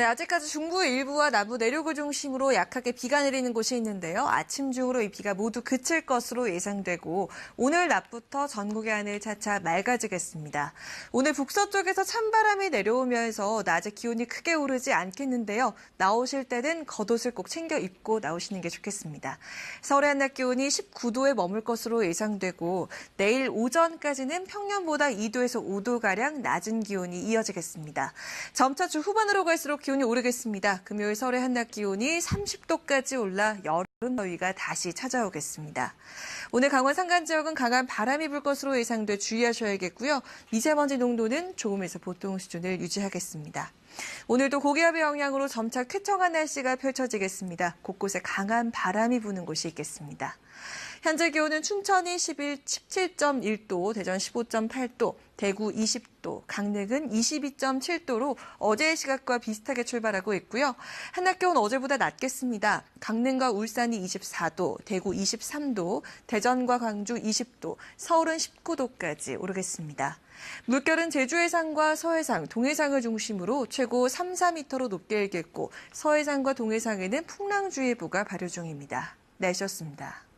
네, 아직까지 중부 일부와 남부 내륙을 중심으로 약하게 비가 내리는 곳이 있는데요. 아침 중으로 이 비가 모두 그칠 것으로 예상되고 오늘 낮부터 전국의 하늘 차차 맑아지겠습니다. 오늘 북서쪽에서 찬바람이 내려오면서 낮에 기온이 크게 오르지 않겠는데요. 나오실 때는 겉옷을 꼭 챙겨 입고 나오시는 게 좋겠습니다. 서울의 한낮 기온이 19도에 머물 것으로 예상되고 내일 오전까지는 평년보다 2도에서 5도가량 낮은 기온이 이어지겠습니다. 점차 주 후반으로 갈수록 기온이 오르겠습니다. 금요일 서울의 한낮 기온이 30도까지 올라 여름 더위가 다시 찾아오겠습니다. 오늘 강원 산간 지역은 강한 바람이 불 것으로 예상돼 주의하셔야겠고요. 미세먼지 농도는 조금에서 보통 수준을 유지하겠습니다. 오늘도 고기압의 영향으로 점차 쾌청한 날씨가 펼쳐지겠습니다. 곳곳에 강한 바람이 부는 곳이 있겠습니다. 현재 기온은 춘천이 11, 17.1도, 대전 15.8도, 대구 20도, 강릉은 22.7도로 어제의 시각과 비슷하게 출발하고 있고요. 한낮 기온 어제보다 낮겠습니다. 강릉과 울산이 24도, 대구 23도, 대전과 광주 20도, 서울은 19도까지 오르겠습니다. 물결은 제주 해상과 서해상, 동해상을 중심으로 최고 3, 4m로 높게 일겠고 서해상과 동해상에는 풍랑주의보가 발효 중입니다. 날씨였습니다.